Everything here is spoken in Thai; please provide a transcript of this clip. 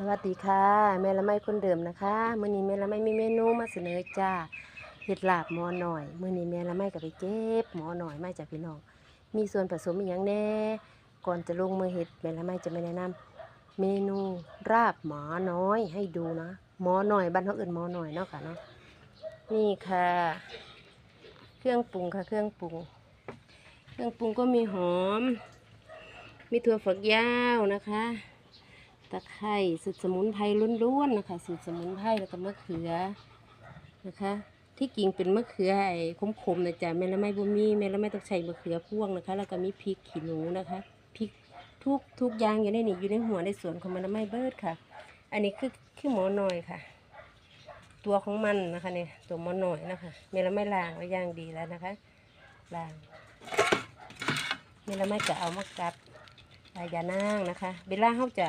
สวัสดีค่ะ แม่ละไม้คนเดิมนะคะมื้อนี้แม่ละไม้มีเมนูมาเสนอจ้าเห็ดลาบหมอหน่อยมื้อนี้แม่ละไม้ก็ไปเก็บหมอหน่อยมาจากพี่น้อง มีส่วนผสมอย่างแน่ ก่อนจะลงมือเห็ดแม่ละไม้จะไม่แนะนำเมนูราบหมอน้อยให้ดูนะหมอหน่อยบ้านเขาอื่นหมอหน่อยเนาะค่ะเนาะนี่ค่ะ เครื่องปรุงค่ะเครื่องปรุง เครื่องปรุงก็มีหอม มีถั่วฝักยาวนะคะ ตะไคร้สูตรสมุนไพรล้วนๆนะคะ สูตรสมุนไพรแล้วก็มะเขือนะคะ ที่กิ่งเป็นมะเขือไอ้ขมๆนะจ๊ะแม่ละไม่บ่มีแม่ละไม่ต้องใช้มะเขือพ่วงนะคะ แล้วก็มีพริกขี้หนูนะคะพริกทุกทุกอย่างอยู่ในนี่อยู่ในหัวในสวนของแม่ละไม่เบิดค่ะ อันนี้คือคือหมอหน่อยค่ะ ตัวของมันนะคะเนี่ยตัวหมอหน่อยนะคะแม่ละไม่ล้างไว้ย่างดีแล้วนะคะล้างแม่ละไม่ก็เอามากัดใบยานางนะคะเวลาเขาจะ